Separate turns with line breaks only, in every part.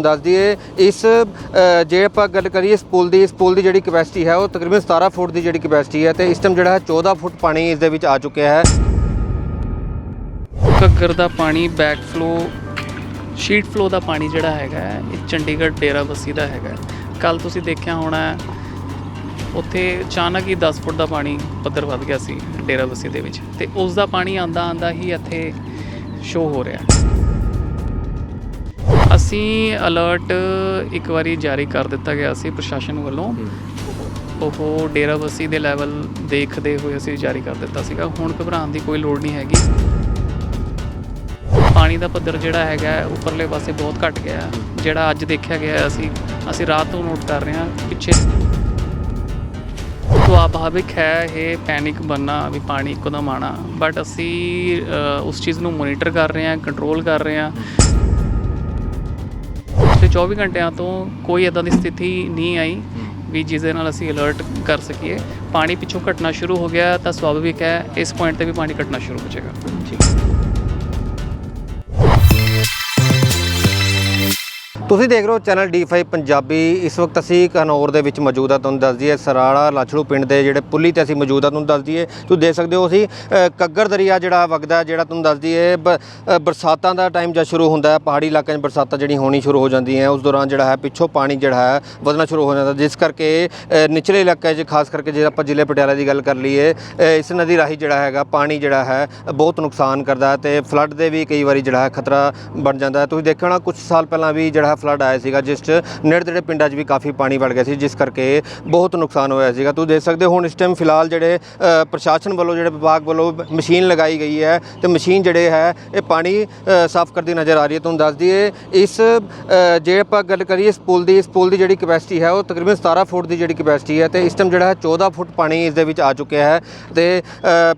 ਤੁਹਾਨੂੰ ਦੱਸ ਦਈਏ, ਇਸ ਜੇ ਆਪਾਂ ਗੱਲ ਕਰੀਏ ਇਸ ਪੁਲ ਦੀ ਇਸ ਪੁਲ ਦੀ ਜਿਹੜੀ ਕਪੈਸਿਟੀ ਹੈ, ਉਹ ਤਕਰੀਬਨ 17 ਫੁੱਟ ਦੀ ਜਿਹੜੀ ਕਪੈਸਿਟੀ ਹੈ ਤੇ ਇਸ ਟਾਈਮ ਜਿਹੜਾ ਹੈ 14 ਫੁੱਟ ਪਾਣੀ ਇਸ ਦੇ ਵਿੱਚ ਆ ਚੁੱਕਿਆ ਹੈ।
ਘੱਗਰ ਦਾ ਪਾਣੀ ਬੈਕ ਫਲੋ ਸ਼ੀਟ ਫਲੋ ਦਾ ਪਾਣੀ ਜਿਹੜਾ ਹੈਗਾ ਇਹ ਚੰਡੀਗੜ੍ਹ ਡੇਰਾ ਬੱਸੀ ਦਾ ਹੈਗਾ ਕੱਲ ਤੁਸੀਂ ਦੇਖਿਆ ਹੋਣਾ ਉੱਥੇ ਅਚਾਨਕ ਹੀ 10 ਫੁੱਟ ਦਾ ਪਾਣੀ ਪੱਧਰ ਵੱਧ ਗਿਆ ਸੀ ਡੇਰਾ ਬੱਸੀ ਦੇ ਵਿੱਚ ਤੇ ਉਸ ਦਾ ਪਾਣੀ ਆਂਦਾ ਆਂਦਾ ਹੀ ਇੱਥੇ ਸ਼ੋ ਹੋ ਰਿਹਾ ਅਸੀਂ ਅਲਰਟ ਇੱਕ ਵਾਰੀ ਜਾਰੀ ਕਰ ਦਿੱਤਾ ਗਿਆ ਸੀ ਪ੍ਰਸ਼ਾਸਨ ਵੱਲੋਂ। ਉਹ ਡੇਰਾ ਬੱਸੀ ਦੇ ਲੈਵਲ ਦੇਖਦੇ ਹੋਏ ਅਸੀਂ ਜਾਰੀ ਕਰ ਦਿੱਤਾ ਸੀਗਾ। ਹੁਣ ਘਬਰਾਉਣ ਦੀ ਕੋਈ ਲੋੜ ਨਹੀਂ ਹੈਗੀ। ਪਾਣੀ ਦਾ ਪੱਧਰ ਜਿਹੜਾ ਹੈਗਾ ਉੱਪਰਲੇ ਪਾਸੇ ਬਹੁਤ ਘਟ ਗਿਆ। ਜਿਹੜਾ ਅੱਜ ਦੇਖਿਆ ਗਿਆ ਅਸੀਂ ਅਸੀਂ ਰਾਤ ਤੋਂ ਨੋਟ ਕਰ ਰਹੇ ਹਾਂ ਪਿੱਛੇ। ਸੁਭਾਵਿਕ ਹੈ ਇਹ ਪੈਨਿਕ ਬੰਨਾ ਵੀ ਪਾਣੀ ਇੱਕਦਮ ਆਣਾ ਬਟ ਅਸੀਂ ਉਸ ਚੀਜ਼ ਨੂੰ ਮੋਨੀਟਰ ਕਰ ਰਹੇ ਹਾਂ ਕੰਟਰੋਲ ਕਰ ਰਹੇ ਹਾਂ। 24 ਘੰਟਿਆਂ ਤੋਂ ਕੋਈ ਇਦਾਂ ਦੀ ਸਥਿਤੀ ਨਹੀਂ ਆਈ ਵੀ ਜਿਸ ਦੇ ਨਾਲ ਅਸੀਂ ਅਲਰਟ ਕਰ ਸਕੀਏ। ਪਾਣੀ ਪਿੱਛੋਂ ਘਟਣਾ ਸ਼ੁਰੂ ਹੋ ਗਿਆ ਤਾਂ ਸੁਭਾਵਿਕ ਹੈ ਇਸ ਪੁਆਇੰਟ ਤੇ ਵੀ ਪਾਣੀ ਘਟਣਾ ਸ਼ੁਰੂ ਹੋ ਜਾਏਗਾ।
ਤੁਸੀਂ ਦੇਖ ਰਹੇ ਹੋ ਚੈਨਲ D5 ਪੰਜਾਬੀ। ਇਸ ਵਕਤ ਅਸੀਂ ਕਨੌਰ ਦੇ ਵਿੱਚ ਮੌਜੂਦ ਆ ਤੁਹਾਨੂੰ ਦੱਸ ਦਈਏ ਸਰਾਲਾ ਲਾਛੜੂ ਪਿੰਡ ਦੇ ਜਿਹੜੇ ਪੁੱਲੀ ਤੇ ਅਸੀਂ ਮੌਜੂਦ ਆ ਤੁਹਾਨੂੰ ਦੱਸ ਦਈਏ ਤੁਸੀਂ ਦੇਖ ਸਕਦੇ ਹੋ ਅਸੀਂ ਅ, ਕੱਗਰ ਦਰਿਆ ਜਿਹੜਾ ਵਗਦਾ ਜਿਹੜਾ ਤੁਹਾਨੂੰ ਦੱਸ ਦਈਏ ਬਰਸਾਤਾਂ ਦਾ ਟਾਈਮ ਜਦ ਸ਼ੁਰੂ ਹੁੰਦਾ ਹੈ। ਪਹਾੜੀ ਇਲਾਕਿਆਂ 'ਚ ਬਰਸਾਤਾਂ ਜਿਹੜੀ ਹੋਣੀ ਸ਼ੁਰੂ ਹੋ ਜਾਂਦੀਆਂ ਉਸ ਦੌਰਾਨ ਜਿਹੜਾ ਹੈ ਪਿੱਛੋਂ ਪਾਣੀ ਜਿਹੜਾ ਹੈ ਵਧਣਾ ਸ਼ੁਰੂ ਹੋ ਜਾਂਦਾ ਜਿਸ ਕਰਕੇ ਨਿਚਲੇ ਇਲਾਕਿਆਂ 'ਚ ਖਾਸ ਕਰਕੇ ਜੇ ਆਪਾਂ ਜ਼ਿਲ੍ਹੇ ਪਟਿਆਲਾ ਦੀ ਗੱਲ ਕਰ ਲਈਏ ਇਸ ਨਦੀ ਰਾਹੀਂ ਜਿਹੜਾ ਹੈਗਾ ਪਾਣੀ ਜਿਹੜਾ ਹੈ ਬਹੁਤ ਨੁਕਸਾਨ ਕਰਦਾ ਹੈ ਤੇ ਫਲੱਡ ਦੇ ਵੀ ਕਈ ਵਾਰੀ ਜਿਹੜਾ ਹੈ ਖਤਰਾ ਬਣ ਜਾਂਦਾ ਤੁਸੀਂ ਦੇਖਿਆ ਹੋਣਾ ਕੁਝ ਸਾਲ ਪਹਿਲਾਂ ਵੀ ਜਿਹੜਾ ਫਲੱਡ ਆਇਆ ਸੀਗਾ, ਜਿਸ 'ਚ ਨੇੜੇ ਤੇੜੇ ਪਿੰਡਾਂ 'ਚ ਵੀ ਕਾਫੀ ਪਾਣੀ ਵੜ ਗਿਆ ਸੀ, ਜਿਸ ਕਰਕੇ ਬਹੁਤ ਨੁਕਸਾਨ ਹੋਇਆ ਸੀਗਾ। ਤੁਸੀਂ ਦੇਖ ਸਕਦੇ ਹੋ, ਹੁਣ ਇਸ ਟਾਈਮ ਫਿਲਹਾਲ ਜਿਹੜੇ ਪ੍ਰਸ਼ਾਸਨ ਵੱਲੋਂ, ਜਿਹੜੇ ਵਿਭਾਗ ਵੱਲੋਂ ਮਸ਼ੀਨ ਲਗਾਈ ਗਈ ਹੈ ਤੇ ਮਸ਼ੀਨ ਜਿਹੜੇ ਹੈ, ਇਹ ਪਾਣੀ ਸਾਫ਼ ਕਰਦੀ ਨਜ਼ਰ ਆ ਰਹੀ ਹੈ। ਤੁਹਾਨੂੰ ਦੱਸ ਦਈਏ, ਇਸ ਜੇ ਆਪਾਂ ਗੱਲ ਕਰੀਏ ਇਸ ਪੁਲ ਦੀ, ਇਸ ਪੁਲ ਦੀ ਜਿਹੜੀ ਕਪੈਸਿਟੀ ਹੈ, ਉਹ ਤਕਰੀਬਨ 17 ਫੁੱਟ ਦੀ ਜਿਹੜੀ ਕਪੈਸਿਟੀ ਹੈ ਤੇ ਇਸ ਟਾਈਮ ਜਿਹੜਾ ਹੈ 14 ਫੁੱਟ ਪਾਣੀ ਇਸ ਦੇ ਵਿੱਚ ਆ ਚੁੱਕਿਆ ਹੈ ਤੇ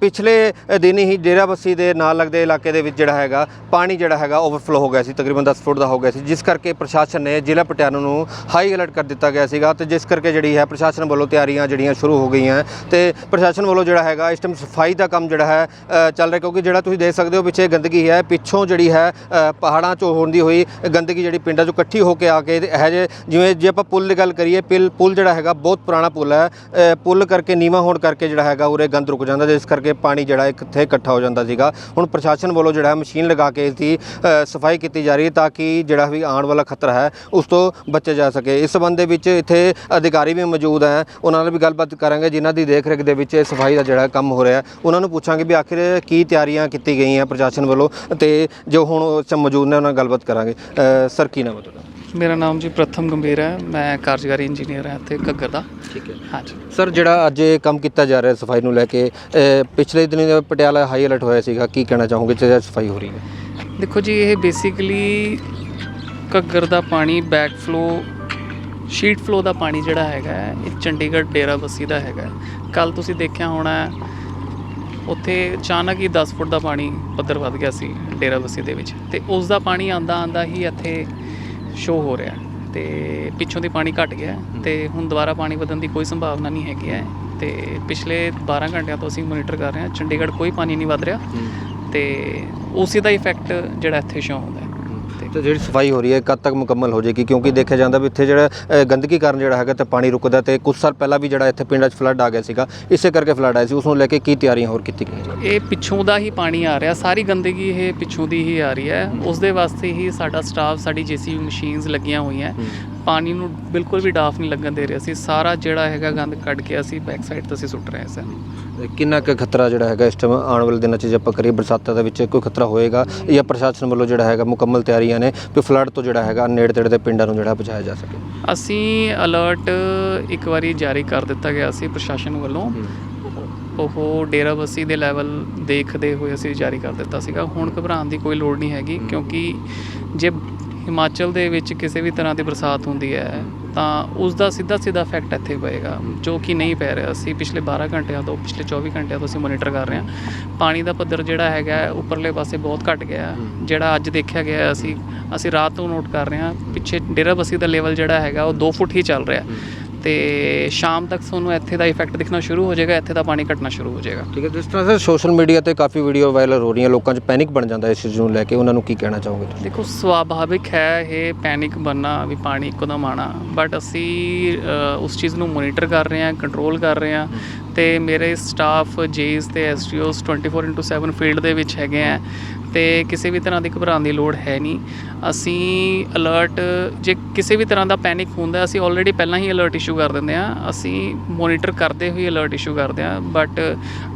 ਪਿਛਲੇ ਦਿਨ ਹੀ ਡੇਰਾਬੱਸੀ ਦੇ ਨਾਲ ਲੱਗਦੇ ਇਲਾਕੇ ਦੇ ਵਿੱਚ ਜਿਹੜਾ ਹੈਗਾ, ਪਾਣੀ ਜਿਹੜਾ ਹੈਗਾ ਓਵਰਫਲੋ ਹੋ ਗਿਆ ਸੀ, ਤਕਰੀਬਨ 10 ਫੁੱਟ ਦਾ ਹੋ ਗਿਆ ਸੀ, ਜਿਸ ਕਰਕੇ ਪ੍ਰਸ਼ਾਸਨ ਨੇ ਜ਼ਿਲ੍ਹਾ ਪਟਿਆਲਾ ਨੂੰ ਹਾਈ ਅਲਰਟ ਕਰ ਦਿੱਤਾ ਗਿਆ ਸੀਗਾ ਤੇ ਜਿਸ ਕਰਕੇ ਜਿਹੜੀ ਹੈ ਪ੍ਰਸ਼ਾਸਨ ਵੱਲੋਂ ਤਿਆਰੀਆਂ ਜਿਹੜੀਆਂ ਸ਼ੁਰੂ ਹੋ ਗਈਆਂ ਤੇ ਪ੍ਰਸ਼ਾਸਨ ਵੱਲੋਂ ਜਿਹੜਾ ਹੈਗਾ ਇਸ ਟਾਈਮ ਸਫ਼ਾਈ ਦਾ ਕੰਮ ਜਿਹੜਾ ਹੈ ਚੱਲ ਰਿਹਾ ਕਿਉਂਕਿ ਜਿਹੜਾ ਤੁਸੀਂ ਦੇਖ ਸਕਦੇ ਹੋ ਪਿੱਛੇ ਗੰਦਗੀ ਹੈ ਪਿੱਛੋਂ ਜਿਹੜੀ ਹੈ ਪਹਾੜਾਂ ਚੋਂ ਹੁੰਦੀ ਹੋਈ ਗੰਦਗੀ ਜਿਹੜੀ ਪਿੰਡਾਂ ਚੋਂ ਇਕੱਠੀ ਹੋ ਕੇ ਆ ਕੇ ਇਹ ਜੇ ਜਿਵੇਂ ਜੇ ਆਪਾਂ ਪੁਲ ਦੀ ਗੱਲ ਕਰੀਏ ਪਿਲ ਪੁਲ ਜਿਹੜਾ ਹੈਗਾ ਬਹੁਤ ਪੁਰਾਣਾ ਪੁਲ ਹੈ ਅ, ਪੁਲ ਕਰਕੇ ਨੀਵਾਂ ਹੋਣ ਕਰਕੇ ਜਿਹੜਾ ਹੈਗਾ ਉਰੇ ਗੰਦ ਰੁਕ ਜਾਂਦਾ ਜਿਸ ਕਰਕੇ ਪਾਣੀ ਜਿਹੜਾ ਇੱਥੇ ਇਕੱਠਾ ਹੋ ਜਾਂਦਾ ਸੀਗਾ। ਹੁਣ ਪ੍ਰਸ਼ਾਸਨ ਵੱਲੋਂ ਜਿਹੜਾ ਮਸ਼ੀਨ ਲਗਾ ਕੇ ਇਸ ਦੀ ਸਫ਼ਾਈ ਕੀਤੀ ਜਾ ਰਹੀ ਹੈ ਤਾਂ ਕਿ ਜਿਹੜਾ ਵੀ ਆਉਣ ਵਾਲਾ ਖਤਰਾ ਹੈ ਉਸ ਤੋਂ ਬਚਿਆ ਜਾ ਸਕੇ। ਇਸ ਸੰਬੰਧ ਦੇ ਵਿੱਚ ਇੱਥੇ ਅਧਿਕਾਰੀ ਵੀ ਮੌਜੂਦ ਹੈ। ਉਹਨਾਂ ਨਾਲ ਵੀ ਗੱਲਬਾਤ ਕਰਾਂਗੇ। ਜਿਨ੍ਹਾਂ ਦੀ ਦੇਖ ਰੇਖ ਦੇ ਵਿੱਚ ਸਫ਼ਾਈ ਦਾ ਜਿਹੜਾ ਕੰਮ ਹੋ ਰਿਹਾ ਉਹਨਾਂ ਨੂੰ ਪੁੱਛਾਂਗੇ ਵੀ ਆਖਿਰ ਕੀ ਤਿਆਰੀਆਂ ਕੀਤੀ ਗਈਆਂ ਪ੍ਰਸ਼ਾਸਨ ਵੱਲੋਂ ਤੇ ਜੋ ਹੁਣ ਉਸ 'ਚ ਮੌਜੂਦ ਨੇ ਉਹਨਾਂ ਨਾਲ ਗੱਲਬਾਤ ਕਰਾਂਗੇ। ਸਰ ਕੀ ਨਾਮ ਹੈ ਤੁਹਾਡਾ?
ਮੇਰਾ ਨਾਮ ਜੀ ਪ੍ਰਥਮ ਗੰਭੀਰ ਹੈ। ਮੈਂ ਕਾਰਜਕਾਰੀ ਇੰਜੀਨੀਅਰ ਹਾਂ ਇੱਥੇ ਘੱਗਰ ਦਾ।
ਠੀਕ ਹੈ।
ਹਾਂਜੀ
ਸਰ ਜਿਹੜਾ ਅੱਜ ਇਹ ਕੰਮ ਕੀਤਾ ਜਾ ਰਿਹਾ ਸਫ਼ਾਈ ਨੂੰ ਲੈ ਕੇ ਪਿਛਲੇ ਦਿਨ ਪਟਿਆਲਾ ਹਾਈ ਅਲਰਟ ਹੋਇਆ ਸੀਗਾ। ਕੀ ਕਹਿਣਾ ਚਾਹੋਗੇ? ਜੇ ਸਫ਼ਾਈ ਹੋ ਰਹੀ ਹੈ?
ਦੇਖੋ ਜੀ ਇਹ ਬੇਸਿਕਲੀ ਘੱਗਰ ਦਾ ਪਾਣੀ ਬੈਕ ਫਲੋ ਸ਼ੀਟ ਫਲੋ ਦਾ ਪਾਣੀ ਜਿਹੜਾ ਹੈਗਾ ਇਹ ਚੰਡੀਗੜ੍ਹ ਡੇਰਾ ਬੱਸੀ ਦਾ ਹੈਗਾ ਕੱਲ ਤੁਸੀਂ ਦੇਖਿਆ ਹੋਣਾ ਉੱਥੇ ਅਚਾਨਕ ਹੀ 10 ਫੁੱਟ ਦਾ ਪਾਣੀ ਪੱਧਰ ਵੱਧ ਗਿਆ ਸੀ ਡੇਰਾ ਬੱਸੀ ਦੇ ਵਿੱਚ ਤੇ ਉਸ ਦਾ ਪਾਣੀ ਆਂਦਾ ਆਂਦਾ ਹੀ ਇੱਥੇ ਸ਼ੋ ਹੋ ਰਿਹਾ ਤੇ ਪਿੱਛੋਂ ਦੀ ਪਾਣੀ ਘਟ ਗਿਆ ਤੇ ਹੁਣ ਦੁਬਾਰਾ ਪਾਣੀ ਵਧਣ ਦੀ ਕੋਈ ਸੰਭਾਵਨਾ ਨਹੀਂ ਹੈਗੀ ਹੈ ਤੇ ਪਿਛਲੇ 12 ਘੰਟਿਆਂ ਤੋਂ ਅਸੀਂ ਮੋਨੀਟਰ ਕਰ ਰਹੇ ਹਾਂ ਚੰਡੀਗੜ੍ਹ ਕੋਈ ਪਾਣੀ ਨਹੀਂ ਵੱਧ ਰਿਹਾ ਤੇ ਉਸੇ ਦਾ ਇਫੈਕਟ ਜਿਹੜਾ ਇੱਥੇ ਸ਼ੋ ਹੁੰਦਾ ਹੈ ਤੇ
ਜਿਹੜੀ ਸਫ਼ਾਈ ਹੋ ਰਹੀ ਹੈ ਕਦ ਤੱਕ ਮੁਕੰਮਲ ਹੋ ਜਾਏਗੀ ਕਿਉਂਕਿ ਦੇਖਿਆ ਜਾਂਦਾ ਵੀ ਇੱਥੇ ਜਿਹੜਾ ਗੰਦਗੀ ਕਾਰਨ ਜਿਹੜਾ ਹੈਗਾ ਤੇ ਪਾਣੀ ਰੁਕਦਾ ਤੇ ਕੁਝ ਸਾਲ ਪਹਿਲਾਂ ਵੀ ਜਿਹੜਾ ਇੱਥੇ ਪਿੰਡਾਂ 'ਚ ਫਲੱਡ ਆ ਗਿਆ ਸੀਗਾ ਇਸੇ ਕਰਕੇ ਫਲੱਡ ਆਇਆ ਸੀ ਉਸ ਨੂੰ ਲੈ ਕੇ ਕੀ ਤਿਆਰੀਆਂ ਹੋਰ ਕੀਤੀ ਗਈਆਂ?
ਇਹ ਪਿੱਛੋਂ ਦਾ ਹੀ ਪਾਣੀ ਆ ਰਿਹਾ ਸਾਰੀ ਗੰਦਗੀ ਇਹ ਪਿੱਛੋਂ ਦੀ ਹੀ ਆ ਰਹੀ ਹੈ ਉਸ ਦੇ ਵਾਸਤੇ ਹੀ ਸਾਡਾ ਸਟਾਫ ਸਾਡੀ ਜੀਸੀਬੀ ਮਸ਼ੀਨਸ ਲੱਗੀਆਂ ਹੋਈਆਂ। ਪਾਣੀ ਨੂੰ ਬਿਲਕੁਲ ਵੀ ਡਾਫ ਨਹੀਂ ਲੱਗਣ ਦੇ ਰਹੇ ਅਸੀਂ ਸਾਰਾ ਜਿਹੜਾ ਹੈਗਾ ਗੰਦ ਕੱਢ ਕੇ ਅਸੀਂ ਬੈਕ ਸਾਈਡ ਤੇ ਅਸੀਂ ਸੁੱਟ ਰਹੇ ਹਾਂ ਸਰ
ਕਿੰਨਾ ਕੁ ਖਤਰਾ ਜਿਹੜਾ ਹੈਗਾ ਇਸ ਟਾਈਮ ਆਉਣ ਵਾਲੇ ਦਿਨਾਂ 'ਚ ਜੇ ਆਪਾਂ ਕਰੀਏ ਬਰਸਾਤਾਂ ਦੇ ਵਿੱਚ ਕੋਈ ਖਤਰਾ ਹੋਏਗਾ ਜਾਂ ਪ੍ਰਸ਼ਾਸਨ ਵੱਲੋਂ ਜਿਹੜਾ ਹੈਗਾ ਮੁਕੰਮਲ ਤਿਆਰੀਆਂ ਨੇ ਕਿ ਫਲੱਡ ਤੋਂ ਜਿਹੜਾ ਹੈਗਾ ਨੇੜੇ ਤੇੜੇ ਦੇ ਪਿੰਡਾਂ ਨੂੰ ਜਿਹੜਾ ਬਚਾਇਆ ਜਾ ਸਕੇ?
ਅਸੀਂ ਅਲਰਟ ਇੱਕ ਵਾਰੀ ਜਾਰੀ ਕਰ ਦਿੱਤਾ ਗਿਆ ਸੀ ਪ੍ਰਸ਼ਾਸਨ ਵੱਲੋਂ। ਉਹ ਡੇਰਾ ਬੱਸੀ ਦੇ ਲੈਵਲ ਦੇਖਦੇ ਹੋਏ ਅਸੀਂ ਜਾਰੀ ਕਰ ਦਿੱਤਾ ਸੀਗਾ। ਹੁਣ ਘਬਰਾਉਣ ਦੀ ਕੋਈ ਲੋੜ ਨਹੀਂ ਹੈਗੀ ਕਿਉਂਕਿ ਜੇ ਹਿਮਾਚਲ ਦੇ ਵਿੱਚ ਕਿਸੇ ਵੀ ਤਰ੍ਹਾਂ ਦੀ ਬਰਸਾਤ ਹੁੰਦੀ ਹੈ ਤਾਂ ਉਸ ਦਾ ਸਿੱਧਾ ਸਿੱਧਾ ਇਫੈਕਟ ਇੱਥੇ ਪਏਗਾ ਜੋ ਕਿ ਨਹੀਂ ਪੈ ਰਿਹਾ ਅਸੀਂ ਪਿਛਲੇ 12 ਘੰਟਿਆਂ ਤੋਂ ਪਿਛਲੇ 24 ਘੰਟਿਆਂ ਤੋਂ ਅਸੀਂ ਮੋਨੀਟਰ ਕਰ ਰਹੇ ਹਾਂ ਪਾਣੀ ਦਾ ਪੱਧਰ ਜਿਹੜਾ ਹੈਗਾ ਉੱਪਰਲੇ ਪਾਸੇ ਬਹੁਤ ਘਟ ਗਿਆ। ਜਿਹੜਾ ਅੱਜ ਦੇਖਿਆ ਗਿਆ ਅਸੀਂ ਅਸੀਂ ਰਾਤ ਤੋਂ ਨੋਟ ਕਰ ਰਹੇ ਹਾਂ ਪਿੱਛੇ ਡੇਰਾ ਬੱਸੀ ਦਾ ਲੈਵਲ ਜਿਹੜਾ ਹੈਗਾ ਉਹ 2 ਫੁੱਟ ਹੀ ਚੱਲ ਰਿਹਾ। ਤੇ ਸ਼ਾਮ ਤੱਕ ਤੁਹਾਨੂੰ ਇੱਥੇ ਦਾ ਇਫੈਕਟ ਦਿਖਣਾ ਸ਼ੁਰੂ ਹੋ ਜਾਏਗਾ ਇੱਥੇ ਦਾ ਪਾਣੀ ਘਟਣਾ ਸ਼ੁਰੂ ਹੋ ਜਾਏਗਾ।
ਠੀਕ ਹੈ ਜਿਸ ਤਰ੍ਹਾਂ ਸਰ ਸੋਸ਼ਲ ਮੀਡੀਆ ਤੇ ਕਾਫੀ ਵੀਡੀਓ ਵਾਇਰਲ ਹੋ ਰਹੀਆਂ ਲੋਕਾਂ 'ਚ ਪੈਨਿਕ ਬਣ ਜਾਂਦਾ ਇਸ ਚੀਜ਼ ਨੂੰ ਲੈ ਕੇ ਉਹਨਾਂ ਨੂੰ ਕੀ ਕਹਿਣਾ ਚਾਹੋਗੇ ਤੁਸੀਂ?
ਦੇਖੋ ਸੁਭਾਵਿਕ ਹੈ ਇਹ ਪੈਨਿਕ ਬਣਨਾ ਵੀ ਪਾਣੀ ਇੱਕਦਮ ਆਣਾ ਬਟ ਅਸੀਂ ਉਸ ਚੀਜ਼ ਨੂੰ ਮੋਨੀਟਰ ਕਰ ਰਹੇ ਹਾਂ ਕੰਟਰੋਲ ਕਰ ਰਹੇ ਹਾਂ। ਤੇ ਮੇਰੇ ਸਟਾਫ ਜੇਸ ਤੇ ਐਸਟੀਓਸ 24/7 ਫੀਲਡ ਦੇ ਵਿੱਚ ਹੈਗੇ ਆ ਤੇ ਕਿਸੇ ਵੀ ਤਰ੍ਹਾਂ ਦੀ ਘਬਰਾਉਣ ਦੀ ਲੋੜ ਹੈ ਨਹੀਂ। ਅਸੀਂ ਅਲਰਟ ਜੇ ਕਿਸੇ ਵੀ ਤਰ੍ਹਾਂ ਦਾ ਪੈਨਿਕ ਹੁੰਦਾ, ਅਸੀਂ ਆਲਰੇਡੀ ਪਹਿਲਾਂ ਹੀ ਅਲਰਟ ਇਸ਼ੂ ਕਰ ਦਿੰਦੇ ਆ। ਅਸੀਂ ਮੋਨੀਟਰ ਕਰਦੇ ਹੋਏ ਅਲਰਟ ਇਸ਼ੂ ਕਰਦੇ ਆ ਬਟ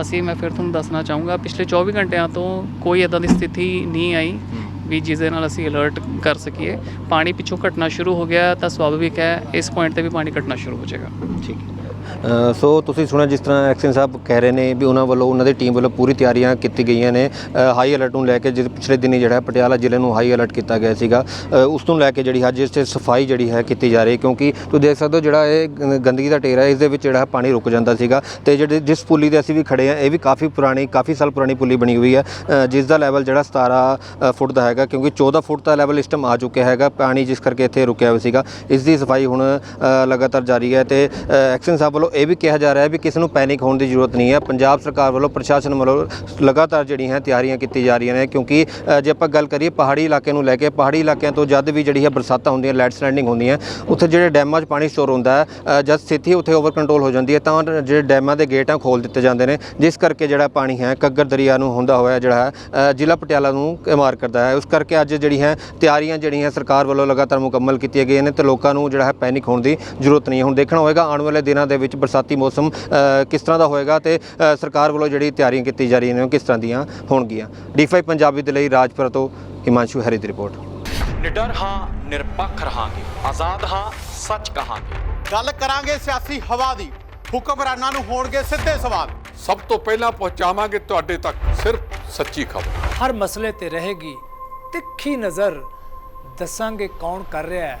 ਅਸੀਂ, ਮੈਂ ਫਿਰ ਤੁਹਾਨੂੰ ਦੱਸਣਾ ਚਾਹੂੰਗਾ, ਪਿਛਲੇ 24 ਘੰਟਿਆਂ ਤੋਂ ਕੋਈ ਇਦਾਂ ਦੀ ਸਥਿਤੀ ਨਹੀਂ ਆਈ ਵੀ ਜਿਸ ਦੇ ਨਾਲ ਅਸੀਂ ਅਲਰਟ ਕਰ ਸਕੀਏ। ਪਾਣੀ ਪਿੱਛੋਂ ਘਟਣਾ ਸ਼ੁਰੂ ਹੋ ਗਿਆ, ਤਾਂ ਸੁਭਾਵਿਕ ਹੈ, ਇਸ ਪੁਆਇੰਟ ਤੇ ਵੀ ਪਾਣੀ ਘਟਣਾ ਸ਼ੁਰੂ ਹੋ ਜਾਏਗਾ।
ਠੀਕ ਹੈ। ਸੋ ਤੁਸੀਂ ਸੁਣਿਆ ਜਿਸ ਤਰ੍ਹਾਂ ਐਕਸ਼ਨ ਸਾਹਿਬ ਕਹਿ ਰਹੇ ਨੇ ਵੀ ਉਹਨਾਂ ਵੱਲੋਂ ਉਹਨਾਂ ਦੀ ਟੀਮ ਵੱਲੋਂ ਪੂਰੀ ਤਿਆਰੀਆਂ ਕੀਤੀ ਗਈਆਂ ਨੇ। ਹਾਈ ਅਲਰਟ ਨੂੰ ਲੈ ਕੇ ਜਿਸ ਪਿਛਲੇ ਦਿਨੀ ਜਿਹੜਾ ਪਟਿਆਲਾ ਜ਼ਿਲ੍ਹੇ ਨੂੰ ਹਾਈ ਅਲਰਟ ਕੀਤਾ ਗਿਆ ਸੀਗਾ ਉਸ ਨੂੰ ਲੈ ਕੇ ਜਿਹੜੀ ਅੱਜ ਇਸ ਤੇ ਸਫ਼ਾਈ ਜਿਹੜੀ ਹੈ ਕੀਤੀ ਜਾ ਰਹੀ ਕਿਉਂਕਿ ਤੁਸੀਂ ਦੇਖ ਸਕਦੇ ਹੋ ਜਿਹੜਾ ਇਹ ਗੰਦਗੀ ਦਾ ਢੇਰ ਹੈ ਇਸ ਦੇ ਵਿੱਚ ਜਿਹੜਾ ਹੈ ਪਾਣੀ ਰੁਕ ਜਾਂਦਾ ਸੀਗਾ ਤੇ ਜਿਹੜੇ ਜਿਸ ਪੁਲੀ ਦੇ ਅਸੀਂ ਵੀ ਖੜੇ ਆ ਇਹ ਵੀ ਕਾਫੀ ਪੁਰਾਣੀ ਕਾਫੀ ਸਾਲ ਪੁਰਾਣੀ ਪੁਲੀ ਬਣੀ ਹੋਈ ਹੈ। ਜਿਸ ਦਾ ਲੈਵਲ ਜਿਹੜਾ 17 ਫੁੱਟ ਦਾ ਹੈਗਾ ਕਿਉਂਕਿ 14 ਫੁੱਟ ਦਾ ਲੈਵਲ ਇਸ ਟਾਈਮ ਆ ਚੁੱਕਿਆ ਹੈਗਾ ਪਾਣੀ ਜਿਸ ਕਰਕੇ ਇੱਥੇ ਰੁਕਿਆ ਹੋਇਆ ਸੀਗਾ। ਇਸ ਦੀ ਸਫ਼ਾਈ ਹੁਣ ਲਗਾਤਾਰ ਜਾਰੀ ਹੈ ਤੇ ਅ, ਐਕਸ਼ਨ ਸਾਹਿਬ ਵੱਲੋਂ ਇਹ ਵੀ ਕਿਹਾ ਜਾ ਰਿਹਾ ਹੈ ਵੀ ਕਿਸੇ ਨੂੰ ਪੈਨਿਕ ਹੋਣ ਦੀ ਜ਼ਰੂਰਤ ਨਹੀਂ ਹੈ। ਪੰਜਾਬ ਸਰਕਾਰ ਵੱਲੋਂ ਪ੍ਰਸ਼ਾਸਨ ਵੱਲੋਂ ਲਗਾਤਾਰ ਜਿਹੜੀਆਂ ਹੈ ਤਿਆਰੀਆਂ ਕੀਤੀ ਜਾ ਰਹੀਆਂ ਨੇ, ਕਿਉਂਕਿ ਜੇ ਆਪਾਂ ਗੱਲ ਕਰੀਏ ਪਹਾੜੀ ਇਲਾਕੇ ਨੂੰ ਲੈ ਕੇ, ਪਹਾੜੀ ਇਲਾਕਿਆਂ ਤੋਂ ਜਦ ਵੀ ਜਿਹੜੀ ਹੈ ਬਰਸਾਤਾਂ ਹੁੰਦੀਆਂ, ਲੈਂਡ ਸਲਾਈਡਿੰਗ ਹੁੰਦੀਆਂ, ਉੱਥੇ ਜਿਹੜੇ ਡੈਮਾਂ 'ਚ ਪਾਣੀ ਸਟੋਰ ਹੁੰਦਾ ਹੈ ਜਦ ਸਥਿਤੀ ਉੱਥੇ ਓਵਰ ਕੰਟਰੋਲ ਹੋ ਜਾਂਦੀ ਹੈ, ਤਾਂ ਜਿਹੜੇ ਡੈਮਾਂ ਦੇ ਗੇਟ ਆ ਖੋਲ ਦਿੱਤੇ ਜਾਂਦੇ ਨੇ, ਜਿਸ ਕਰਕੇ ਜਿਹੜਾ ਪਾਣੀ ਹੈ ਕੱਗਰ ਦਰਿਆ ਨੂੰ ਹੁੰਦਾ ਹੋਇਆ ਜਿਹੜਾ ਹੈ ਜ਼ਿਲ੍ਹਾ ਪਟਿਆਲਾ ਨੂੰ ਮਾਰ ਕਰਦਾ ਹੈ। ਉਸ ਕਰਕੇ ਅੱਜ ਜਿਹੜੀ ਹੈ ਤਿਆਰੀਆਂ ਜਿਹੜੀਆਂ ਸਰਕਾਰ ਵੱਲੋਂ ਲਗਾਤਾਰ ਮੁਕੰਮਲ ਕੀਤੀਆਂ ਗਈਆਂ ਨੇ, ਤੇ ਲੋਕਾਂ ਨੂੰ ਜਿਹੜਾ ਹੈ ਪੈਨਿਕ ਹੋਣ ਦੀ ਜ਼ਰੂਰਤ ਨਹੀਂ ਹੁਣ ਦੇਖਣਾ ਹੋਏਗਾ, ਆਉਣ ਵਾਲੇ ਦਿਨਾਂ ਦੇ ਵਿੱਚ ਬਰਸਾਤੀ ਮੌਸਮ ਕਿਸ ਤਰ੍ਹਾਂ ਦਾ ਹੋਏਗਾ ਤੇ ਸਰਕਾਰ ਵੱਲੋਂ ਜਿਹੜੀ ਤਿਆਰੀਆਂ ਕੀਤੀ ਜਾ ਰਹੀਆਂ ਨੇ ਉਹ ਕਿਸ ਤਰ੍ਹਾਂ ਦੀਆਂ ਹੋਣਗੀਆਂ? ਡੀ5 ਪੰਜਾਬੀ ਦੇ ਲਈ ਰਾਜਪੁਰਾ ਤੋਂ ਹਿਮਾਂਸ਼ੂ ਹਰੀ ਦੀ ਰਿਪੋਰਟ।
ਨਿਡਰ ਹਾਂ ਨਿਰਪੱਖ ਰਹਾਂਗੇ। ਆਜ਼ਾਦ ਹਾਂ ਸੱਚ ਕਹਾਂਗੇ।
ਗੱਲ ਕਰਾਂਗੇ ਸਿਆਸੀ ਹਵਾ ਦੀ। ਹੁਕਮਰਾਨਾਂ ਨੂੰ ਹੋਣਗੇ ਸਿੱਧੇ ਸਵਾਲ।
ਸਭ ਤੋਂ ਪਹਿਲਾਂ ਪਹੁੰਚਾਵਾਂਗੇ ਤੁਹਾਡੇ ਤੱਕ ਸਿਰਫ ਸੱਚੀ ਖਬਰ।
ਹਰ ਮਸਲੇ ਤੇ ਰਹੇਗੀ ਤਿੱਖੀ ਨਜ਼ਰ। ਦੱਸਾਂਗੇ ਕੌਣ ਕਰ ਰਿਹਾ ਹੈ।